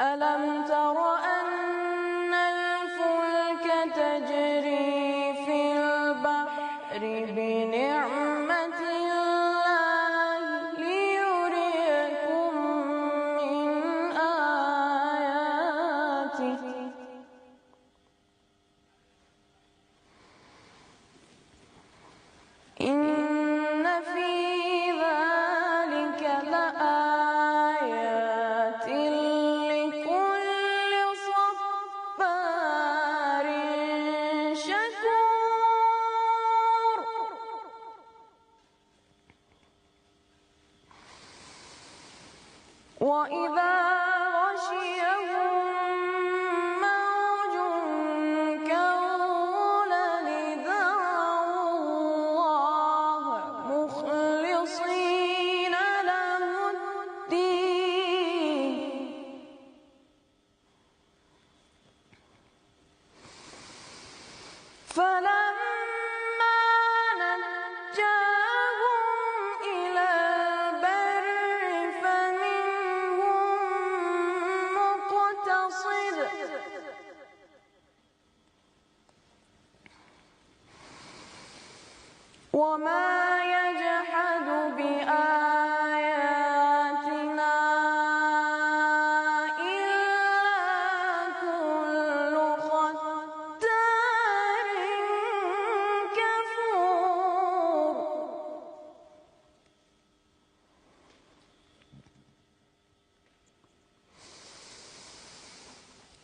ألم تر 我一般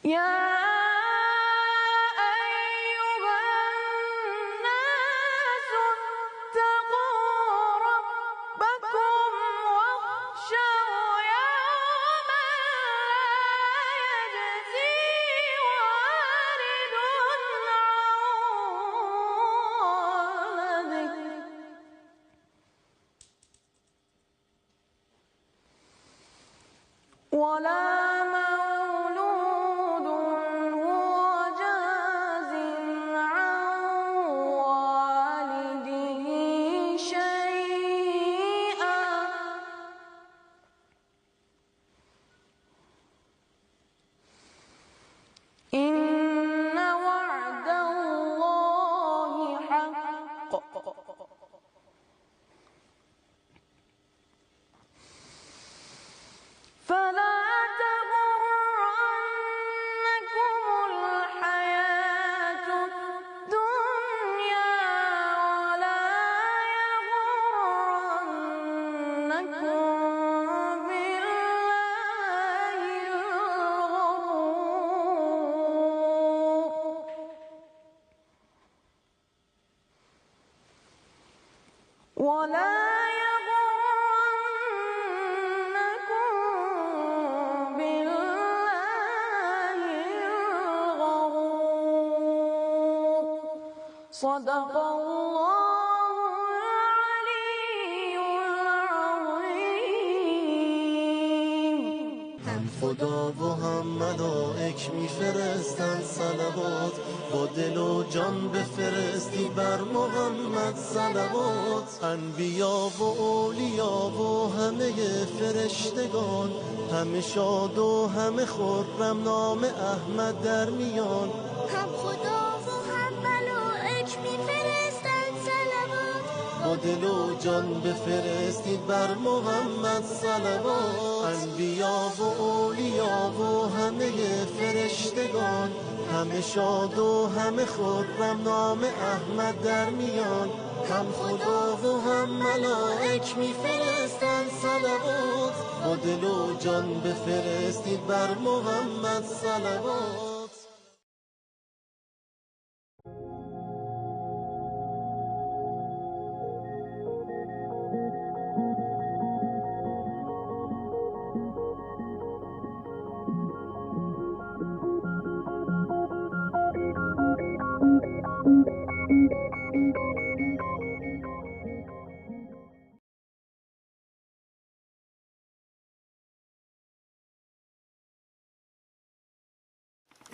Yeah. صدق الله العلي العظيم. هم خدا و هم ملائک میفرستن صلوات. با دل و جان بفرستی بر محمد صلوات. انبیا و اولیا و همه فرشتگان. همه شاد و همه خرم نام احمد در میان. دل و جان بفرستید بر محمد صلوات. انبیا و اولیا و همه فرشتگان همه شاد و همه خرم نام احمد در میان. هم خدا و هم ملائک میفرستن صلوات. با دل و جان بفرستید بر محمد صلوات.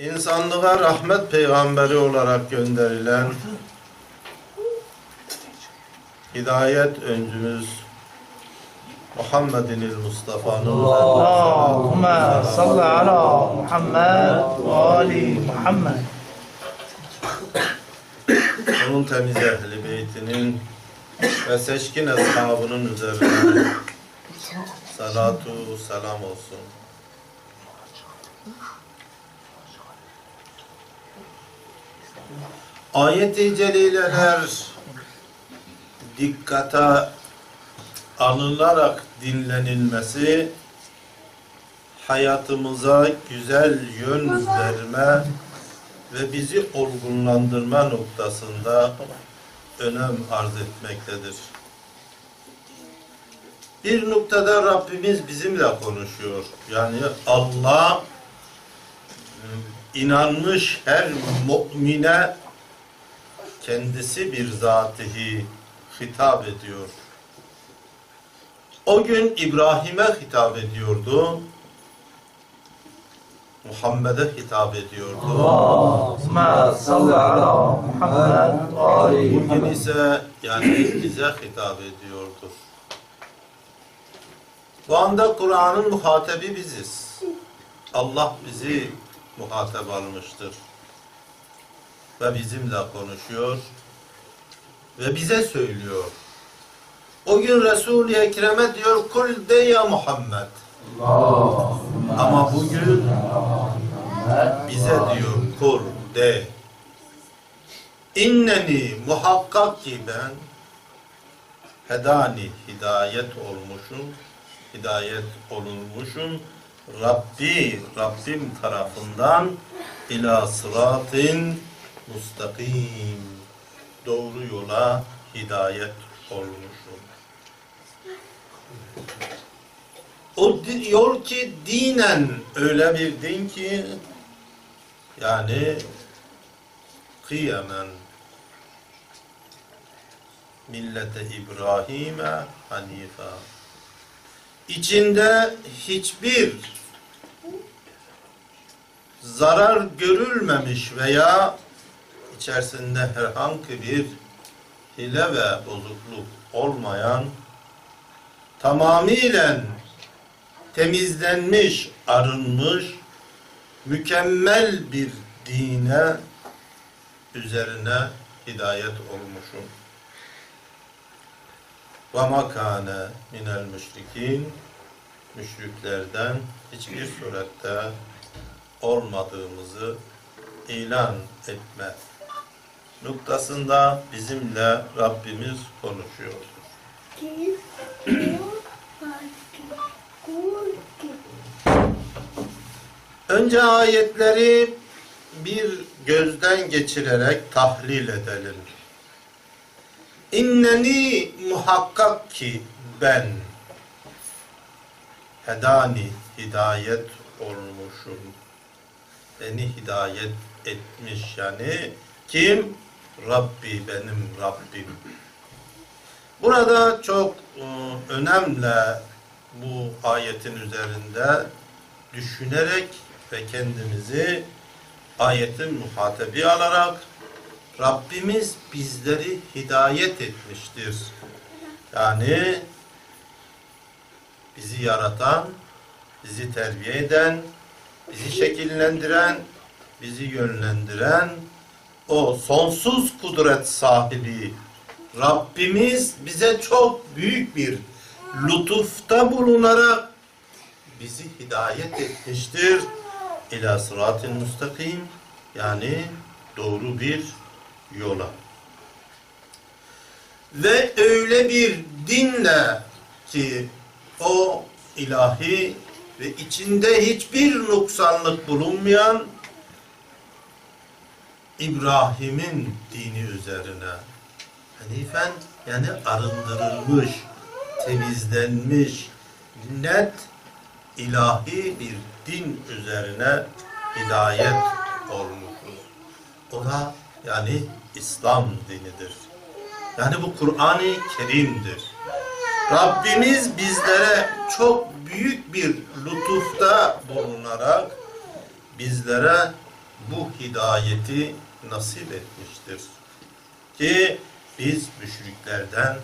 insanlığa rahmet peygamberi olarak gönderilen hidayet öncümüz Muhammedin Mustafa'nın Allahümme salli ala Muhammed ve ali Muhammed onun temiz ehli beytinin ve seçkin eshabının üzerine salatu selam olsun. Ayet-i celileler dikkate alınarak dinlenilmesi hayatımıza güzel yön verme ve bizi olgunlandırma noktasında önem arz etmektedir. Bir noktada Rabbimiz bizimle konuşuyor. Yani Allah inanmış her mümine kendisi bir zatihi hitap ediyor. O gün İbrahim'e hitap ediyordu. Muhammed'e hitap ediyordu. Allahümme salli ala Muhammed aleyhi. Bugün ise yani bize hitap ediyordu. Bu anda Kur'an'ın muhatebi biziz. Allah bizi muhatap almıştır. Ve bizimle konuşuyor. Ve bize söylüyor. O gün Resul-i Ekrem'e diyor kul de ya Muhammed. Ama bugün bize diyor kul de. İnneni muhakkak ki ben hedani hidayet olmuşum, hidayet olunmuşum. Rabbi, Rabbim tarafından ila sıratin mustakim. Doğru yola hidayet olmuşum. O di- yol ki dinen öyle bir din ki yani kıyamen millete İbrahim'e hanife içinde hiçbir zarar görülmemiş veya içerisinde herhangi bir hile ve bozukluk olmayan tamamilen temizlenmiş, arınmış, mükemmel bir dine üzerine hidayet olmuşum. Ve makane minel müşrikin müşriklerden hiçbir surette olmadığımızı ilan etme noktasında bizimle Rabbimiz konuşuyor. Önce ayetleri bir gözden geçirerek tahlil edelim. İnneni muhakkak ki ben hedani hidayet olmuşum. Beni hidayet etmiş yani kim? Rabbi benim Rabbim. Burada çok e, önemli bu ayetin üzerinde düşünerek ve kendimizi ayetin muhatebi alarak Rabbimiz bizleri hidayet etmiştir. Yani bizi yaratan, bizi terbiye eden, bizi şekillendiren, bizi yönlendiren o sonsuz kudret sahibi Rabbimiz bize çok büyük bir lütufta bulunarak bizi hidayet etmiştir. İlâ sıratin müstakim yani doğru bir yola. Ve öyle bir dinle ki o ilahi ve içinde hiçbir noksanlık bulunmayan İbrahim'in dini üzerine Hanifen yani arındırılmış, temizlenmiş, net ilahi bir din üzerine hidayet olmuşuz. O da yani İslam dinidir. Yani bu Kur'an-ı Kerim'dir. Rabbimiz bizlere çok büyük bir lütufta bulunarak bizlere bu hidayeti nasip etmiştir. Ki biz müşriklerden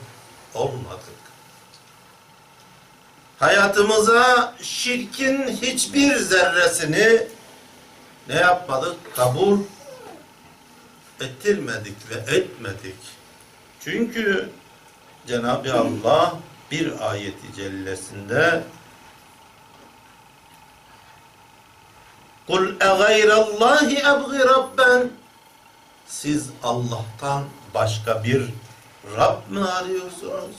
olmadık. Hayatımıza şirkin hiçbir zerresini ne yapmadık? Kabul ettirmedik ve etmedik. Çünkü Cenab-ı Allah bir ayeti cellesinde Kul e gayrallahi ebgi rabben Siz Allah'tan başka bir Rab mı arıyorsunuz?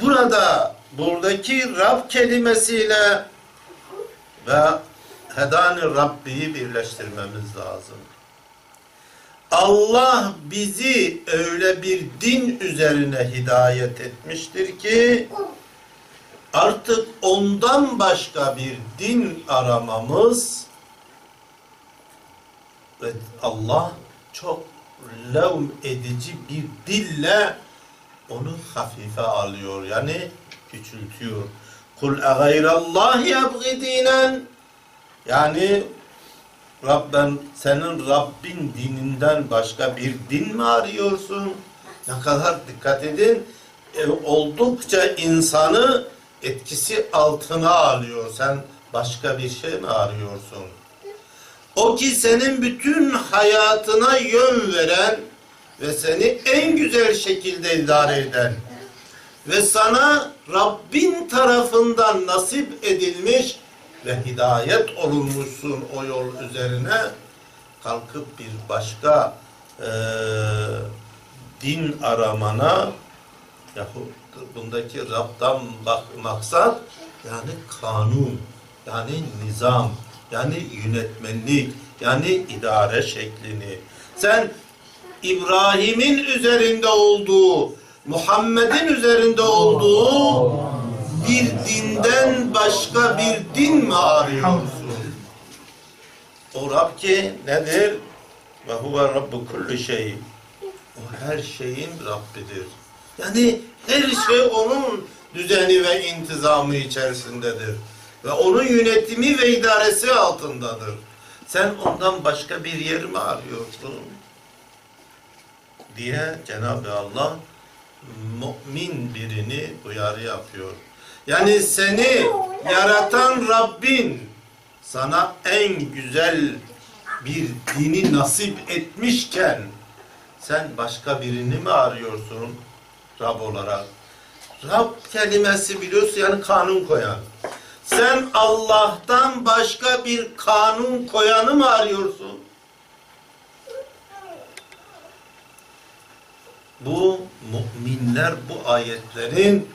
Burada buradaki Rab kelimesiyle ve Hedani Rabbi'yi birleştirmemiz lazım. Allah bizi öyle bir din üzerine hidayet etmiştir ki artık ondan başka bir din aramamız ve Allah çok levm edici bir dille onu hafife alıyor. Yani küçültüyor. Kul e gayrallahi ebgi dinen yani Rabben senin Rabbin dininden başka bir din mi arıyorsun? Ne kadar dikkat edin. E, oldukça insanı etkisi altına alıyor. Sen başka bir şey mi arıyorsun? O ki senin bütün hayatına yön veren ve seni en güzel şekilde idare eden ve sana Rabbin tarafından nasip edilmiş ve hidayet olunmuşsun o yol üzerine kalkıp bir başka eee, din aramana yahu bundaki Rab'dan bak, maksat yani kanun yani nizam yani yönetmenlik yani idare şeklini. Sen İbrahim'in üzerinde olduğu Muhammed'in üzerinde olduğu bir dinden başka bir din mi arıyorsun? O Rab ki nedir? Ve huve Rabbu kulli şey. O her şeyin Rabbidir. Yani her şey onun düzeni ve intizamı içerisindedir. Ve onun yönetimi ve idaresi altındadır. Sen ondan başka bir yer mi arıyorsun? Diye Cenab-ı Allah mümin birini uyarı yapıyor. Yani seni yaratan Rabbin sana en güzel bir dini nasip etmişken sen başka birini mi arıyorsun Rab olarak? Rab kelimesi biliyorsun yani kanun koyan. Sen Allah'tan başka bir kanun koyanı mı arıyorsun? Bu müminler bu ayetlerin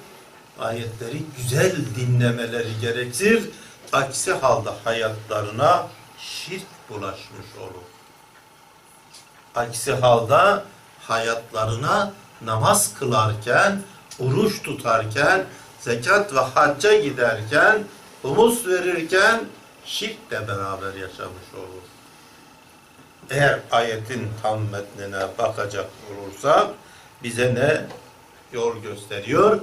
ayetleri güzel dinlemeleri gerekir. Aksi halde hayatlarına şirk bulaşmış olur. Aksi halde hayatlarına namaz kılarken, oruç tutarken, zekat ve hacca giderken, humus verirken şirkle beraber yaşamış olur. Eğer ayetin tam metnine bakacak olursak bize ne yol gösteriyor?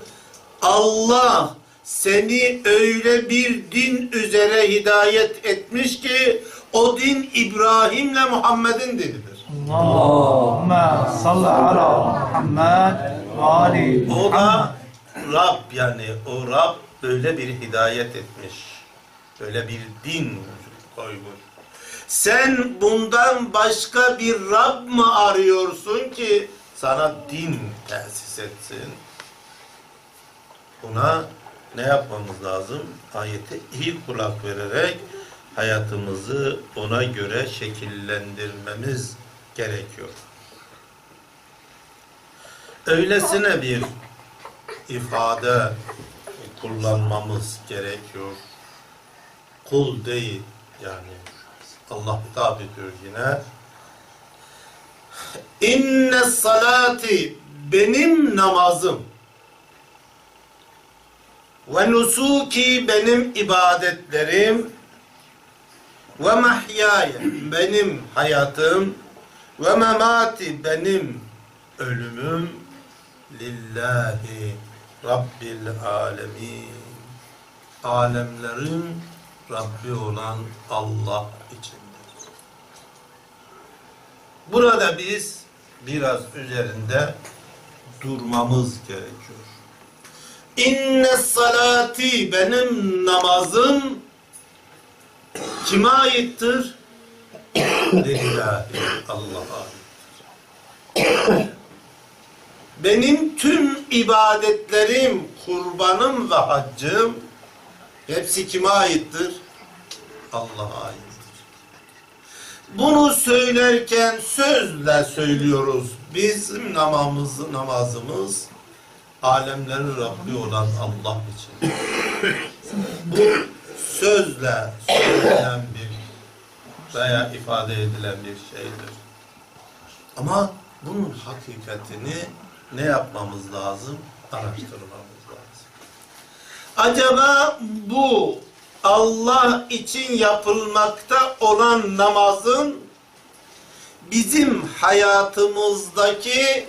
Allah seni öyle bir din üzere hidayet etmiş ki o din İbrahim'le Muhammed'in dinidir. Allahümme salli ala Muhammed ve ali O da Rab yani o Rab böyle bir hidayet etmiş. Böyle bir din koymuş. Sen bundan başka bir Rab mı arıyorsun ki sana din tesis etsin? Buna ne yapmamız lazım? Ayete iyi kulak vererek hayatımızı ona göre şekillendirmemiz gerekiyor. Öylesine bir ifade kullanmamız gerekiyor. Kul değil yani. Allah hitap ediyor yine. İnne salati benim namazım ve nusuki benim ibadetlerim ve mahyaya benim hayatım ve memati benim ölümüm lillahi rabbil alemin alemlerin Rabbi olan Allah içindir. Burada biz biraz üzerinde durmamız gerekiyor. İnne salati benim namazım kime aittir? Lillahi Allah'a. Benim tüm ibadetlerim, kurbanım ve haccım hepsi kime aittir? Allah'a aittir. Bunu söylerken sözle söylüyoruz. Bizim namazımız, namazımız alemlerin Rabbi olan Allah için. Bu sözle söylenen bir veya ifade edilen bir şeydir. Ama bunun hakikatini ne yapmamız lazım? Araştırmamız lazım. Acaba bu Allah için yapılmakta olan namazın bizim hayatımızdaki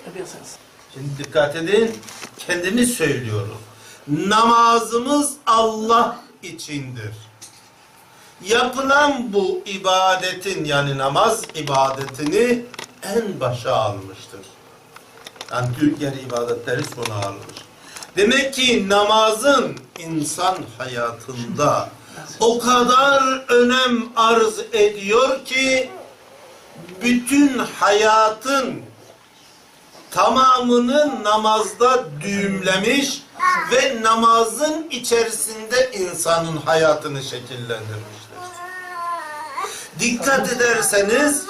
Şimdi dikkat edin, kendimiz söylüyoruz. Namazımız Allah içindir. Yapılan bu ibadetin yani namaz ibadetini en başa almıştır. Yani diğer ibadetleri sona almış. Demek ki namazın insan hayatında o kadar önem arz ediyor ki bütün hayatın tamamını namazda düğümlemiş ve namazın içerisinde insanın hayatını şekillendirmiştir. Dikkat ederseniz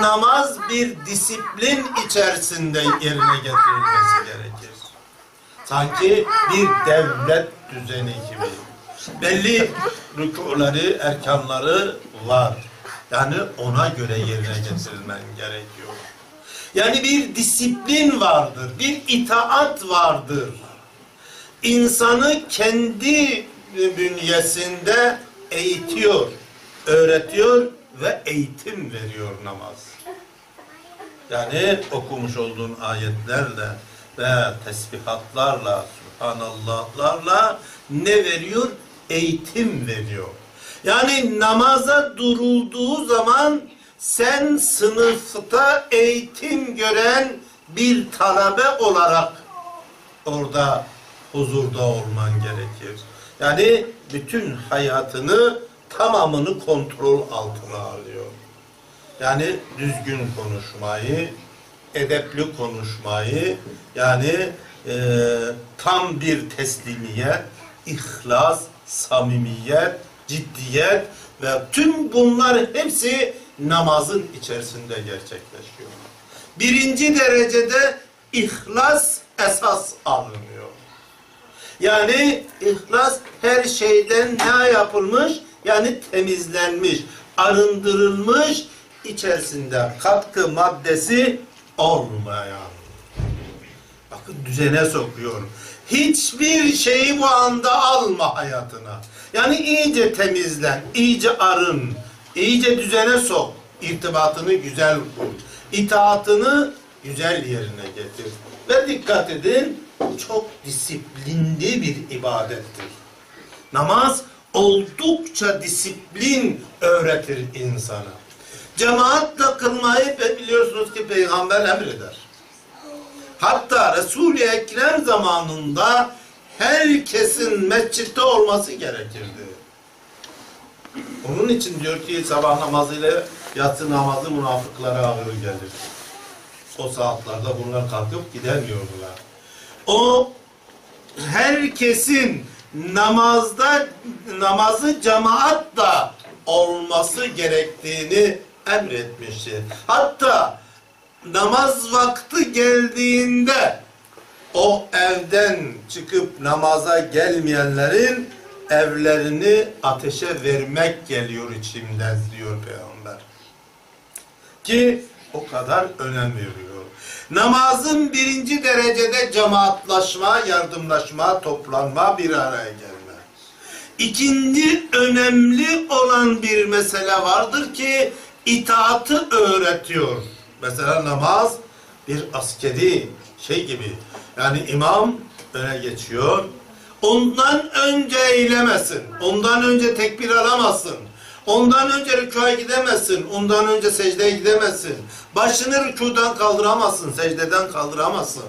namaz bir disiplin içerisinde yerine getirilmesi gerekir. Sanki bir devlet düzeni gibi. Belli rükuları, erkanları var. Yani ona göre yerine getirilmen gerekiyor. Yani bir disiplin vardır, bir itaat vardır. İnsanı kendi bünyesinde eğitiyor, öğretiyor ve eğitim veriyor namaz. Yani okumuş olduğun ayetlerle ve tesbihatlarla, subhanallahlarla ne veriyor? Eğitim veriyor. Yani namaza durulduğu zaman sen sınıfta eğitim gören bir talebe olarak orada huzurda olman gerekir. Yani bütün hayatını tamamını kontrol altına alıyor. Yani düzgün konuşmayı, edepli konuşmayı, yani e, tam bir teslimiyet, ihlas, samimiyet, ciddiyet ve tüm bunlar hepsi namazın içerisinde gerçekleşiyor. Birinci derecede ihlas esas alınıyor. Yani ihlas her şeyden ne yapılmış? Yani temizlenmiş, arındırılmış, içerisinde katkı maddesi olmayan. Bakın düzene sokuyor. Hiçbir şeyi bu anda alma hayatına. Yani iyice temizlen, iyice arın, iyice düzene sok. İrtibatını güzel kur. İtaatını güzel yerine getir. Ve dikkat edin, çok disiplinli bir ibadettir. Namaz oldukça disiplin öğretir insana. Cemaatle kılmayı biliyorsunuz ki peygamber emreder. Hatta Resul-i Ekrem zamanında herkesin mescitte olması gerekirdi. Onun için diyor ki sabah namazıyla yatsı namazı münafıklara ağır gelir. O saatlerde bunlar kalkıp gidemiyordular. O herkesin namazda namazı cemaatla olması gerektiğini emretmiştir. Hatta namaz vakti geldiğinde o evden çıkıp namaza gelmeyenlerin evlerini ateşe vermek geliyor içimden diyor peygamber. Ki o kadar önem veriyor. Namazın birinci derecede cemaatlaşma, yardımlaşma, toplanma, bir araya gelme. İkinci önemli olan bir mesele vardır ki itaatı öğretiyor. Mesela namaz bir askeri şey gibi. Yani imam öne geçiyor. Ondan önce eylemesin. Ondan önce tekbir alamazsın. Ondan önce rükûa gidemezsin. Ondan önce secdeye gidemezsin. Başını rükudan kaldıramazsın. Secdeden kaldıramazsın.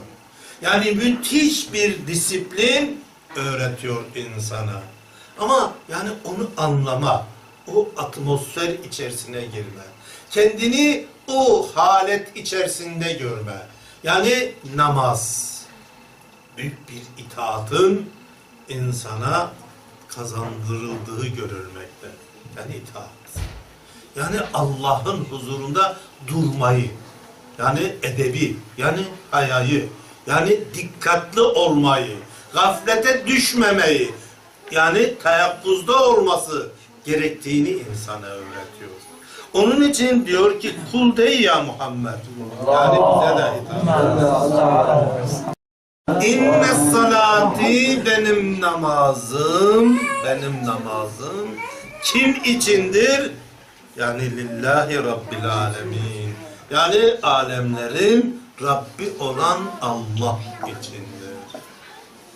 Yani müthiş bir disiplin öğretiyor insana. Ama yani onu anlama, o atmosfer içerisine girme, kendini o halet içerisinde görme. Yani namaz, büyük bir itaatın insana kazandırıldığı görülmekte. Yani itaat. Yani Allah'ın huzurunda durmayı, yani edebi, yani hayayı, yani dikkatli olmayı, gaflete düşmemeyi, yani teyakkuzda olması gerektiğini insana öğretiyor. Onun için diyor ki kul dey ya Muhammed. Yani bize de hitap. İnne salati benim namazım, benim namazım kim içindir? Yani lillahi rabbil alemin. Yani alemlerin Rabbi olan Allah içindir.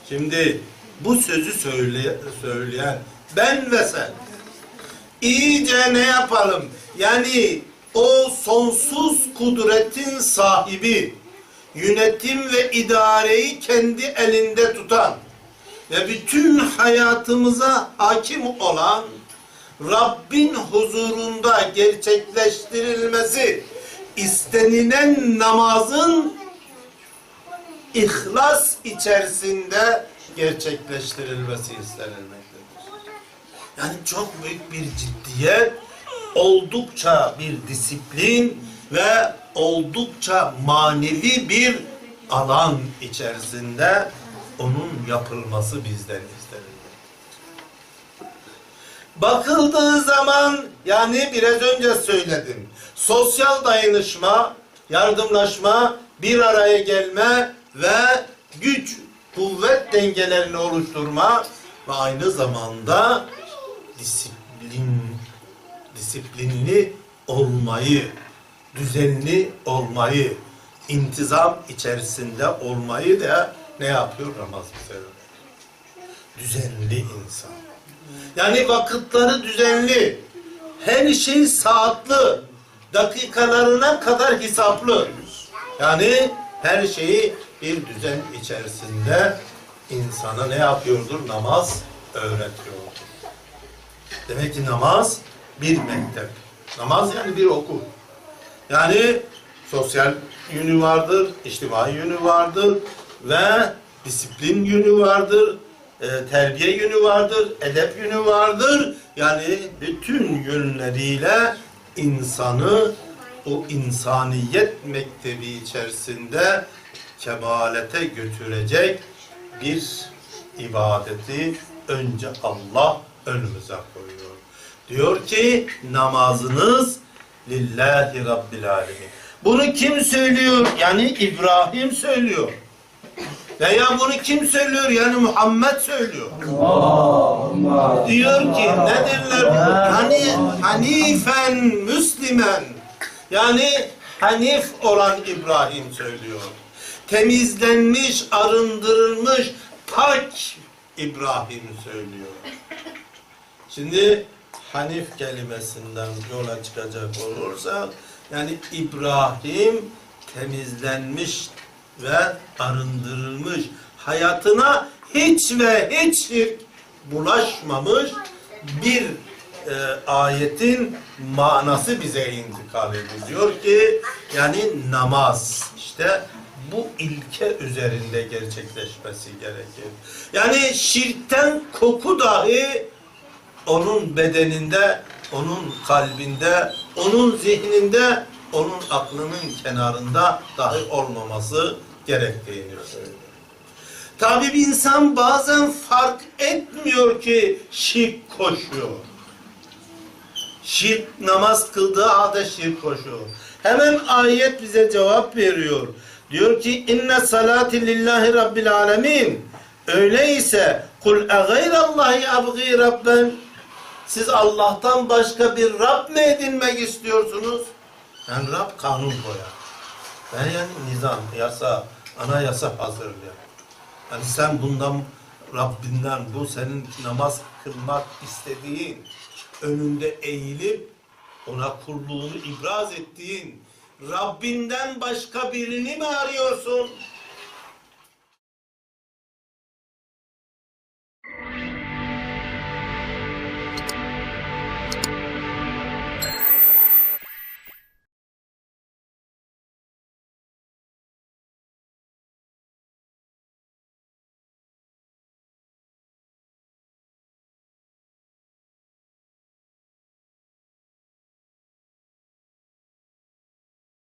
Şimdi bu sözü söyle, söyleyen ben ve sen iyice ne yapalım? Yani o sonsuz kudretin sahibi, yönetim ve idareyi kendi elinde tutan ve bütün hayatımıza hakim olan Rabbin huzurunda gerçekleştirilmesi istenilen namazın ihlas içerisinde gerçekleştirilmesi istenilmektedir. Yani çok büyük bir ciddiyet, oldukça bir disiplin ve oldukça manevi bir alan içerisinde onun yapılması bizden istenir. Bakıldığı zaman yani biraz önce söyledim. Sosyal dayanışma, yardımlaşma, bir araya gelme ve güç, kuvvet dengelerini oluşturma ve aynı zamanda disiplin, disiplinli olmayı, düzenli olmayı, intizam içerisinde olmayı da ne yapıyor bize öğretiyor. Düzenli insan. Yani vakıtları düzenli. Her şey saatli. Dakikalarına kadar hesaplı. Yani her şeyi bir düzen içerisinde insana ne yapıyordur? Namaz öğretiyordur. Demek ki namaz bir mektep. Namaz yani bir okul. Yani sosyal yönü vardır, içtimai yönü vardır ve disiplin yönü vardır, e, terbiye yönü vardır, edep yönü vardır. Yani bütün yönleriyle insanı o insaniyet mektebi içerisinde kemalete götürecek bir ibadeti önce Allah önümüze koyuyor. Diyor ki namazınız lillahi rabbil alemin. Bunu kim söylüyor? Yani İbrahim söylüyor. Veya bunu kim söylüyor? Yani Muhammed söylüyor. Diyor ki ne derler? Hani Hanifen Müslümen. Yani Hanif olan İbrahim söylüyor. Temizlenmiş, arındırılmış, pak İbrahim söylüyor. Şimdi Hanif kelimesinden yola çıkacak olursa yani İbrahim temizlenmiş ve arındırılmış hayatına hiç ve hiç bulaşmamış bir e, ayetin manası bize intikal ediliyor ki yani namaz işte bu ilke üzerinde gerçekleşmesi gerekir. Yani şirkten koku dahi onun bedeninde, onun kalbinde, onun zihninde, onun aklının kenarında dahi olmaması gerektiğini söylüyor. Tabi bir insan bazen fark etmiyor ki şirk koşuyor. Şirk namaz kıldığı halde şirk koşuyor. Hemen ayet bize cevap veriyor. Diyor ki inne salati lillahi rabbil alemin. Öyleyse kul e gayrallahi abgî rabben. Siz Allah'tan başka bir Rab mı edinmek istiyorsunuz? Ben Rab kanun koyar. Ben yani nizam, yasa, anayasa hazırlıyor. Yani sen bundan Rabbinden bu senin namaz kılmak istediğin, önünde eğilip ona kulluğunu ibraz ettiğin, Rabbinden başka birini mi arıyorsun?